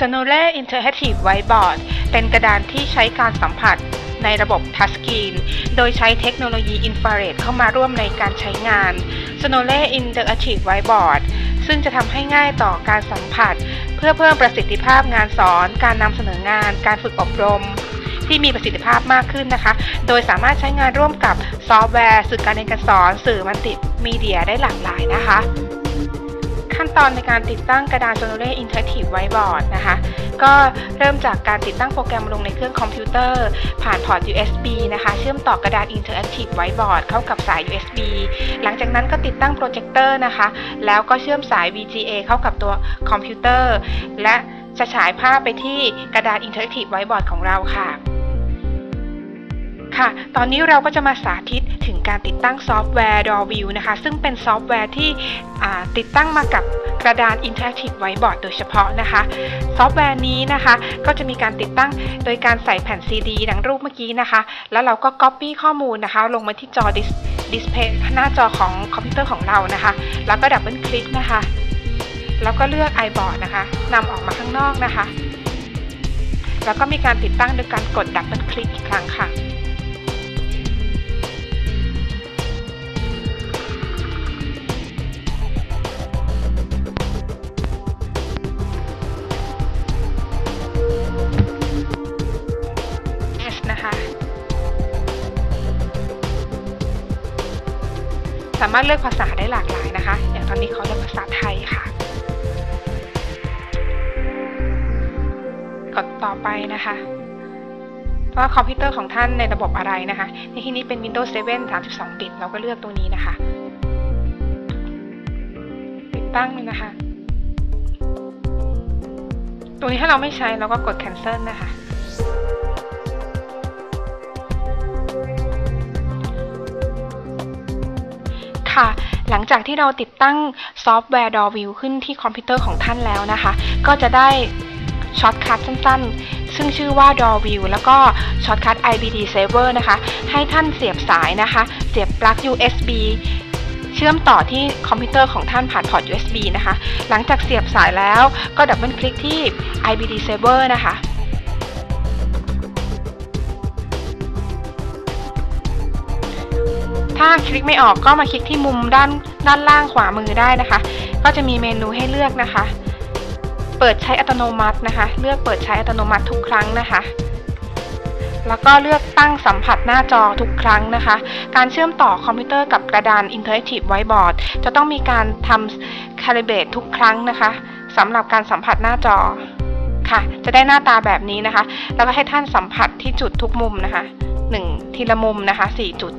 s n o l e Interactive Whiteboard เป็นกระดานที่ใช้การสัมผัสในระบบทัชสกรีน โดยใช้เทคโนโลยีอินฟราเรดเข้ามาร่วมในการใช้งาน s n o l e Interactive Whiteboard ซึ่งจะทำให้ง่ายต่อการสัมผัส เพื่อเพิ่มประสิทธิภาพงานสอน การนำเสนองาน การฝึกอบรม ที่มีประสิทธิภาพมากขึ้นนะคะ โดยสามารถใช้งานร่วมกับซอฟต์แวร์ สื่อการเรียนการสอน สื่อมัลติมีเดียได้หลากหลายนะคะ ตอนในการติดตั้งกระดาน Sonore Interactive Whiteboard นะคะ ก็เริ่มจากการติดตั้งโปรแกรมลงในเครื่องคอมพิวเตอร์ ผ่านพอร์ต USB นะคะ เชื่อมต่อกระดาน Interactive Whiteboard เข้ากับสาย USB หลังจากนั้นก็ติดตั้งโปรเจคเตอร์นะคะ แล้วก็เชื่อมสาย VGA เข้ากับตัวคอมพิวเตอร์ และจะฉายภาพไปที่กระดาน Interactive Whiteboard ของเราค่ะ ค่ะ ตอนนี้เราก็จะมาสาธิตถึงการติดตั้งซอฟต์แวร์ DrawView นะคะ ซึ่งเป็นซอฟต์แวร์ที่ติดตั้งมากับกระดาน Interactive Whiteboard โดยเฉพาะนะคะ ซอฟต์แวร์นี้นะคะ ก็จะมีการติดตั้งโดยการใส่แผ่น CD ดังรูปเมื่อกี้นะคะ แล้วเราก็ Copy ข้อมูลนะคะ ลงมาที่จอดิสเพย์หน้าจอของคอมพิวเตอร์ของเรานะคะ แล้วก็ดับเบิลคลิกนะคะ แล้วก็เลือก iBoard นะคะนำออกมาข้างนอกนะคะแล้วก็มีการติดตั้งโดยการกดดับเบิลคลิกอีกครั้งค่ะ สามารถเลือกภาษาได้หลากหลายนะคะ อย่างตอนนี้เขาเลือกภาษาไทยค่ะ กดต่อไปนะคะว่าคอมพิวเตอร์ของท่านในระบบอะไรนะคะ ในที่นี้เป็น Windows 7 32 บิต เราก็เลือกตัวนี้นะคะ ติดตั้งเลยนะคะ ตัวนี้ถ้าเราไม่ใช้เราก็กด cancel นะคะ ค่ะ หลังจากที่เราติดตั้งซอฟต์แวร์ DrawView ขึ้นที่คอมพิวเตอร์ของท่านแล้วนะคะ ก็จะได้ช็อตคัทสั้นๆ ซึ่งชื่อว่า DrawView แล้วก็ช็อตคัท IBD Saver นะคะ ให้ท่านเสียบสายนะคะ เสียบปลั๊ก USB เชื่อมต่อที่คอมพิวเตอร์ของท่านผ่านพอร์ต USB นะคะ หลังจากเสียบสายแล้วก็ดับเบิลคลิกที่ IBD Saver นะคะ ถ้าคลิกไม่ออกก็มาคลิกที่มุมด้านด้านล่างขวามือได้นะคะ ก็จะมีเมนูให้เลือกนะคะ เปิดใช้อัตโนมัตินะคะ เลือกเปิดใช้อัตโนมัติทุกครั้งนะคะแล้วก็เลือกตั้งสัมผัสหน้าจอทุกครั้งนะคะ การเชื่อมต่อคอมพิวเตอร์กับกระดาน Interactive Whiteboard จะต้องมีการทำ Calibrate ทุกครั้งนะคะสำหรับการสัมผัสหน้าจอค่ะ จะได้หน้าตาแบบนี้นะคะ แล้วก็ให้ท่านสัมผัสที่จุดทุกมุมนะคะ 1 ทีละมุมนะคะ 4 จุด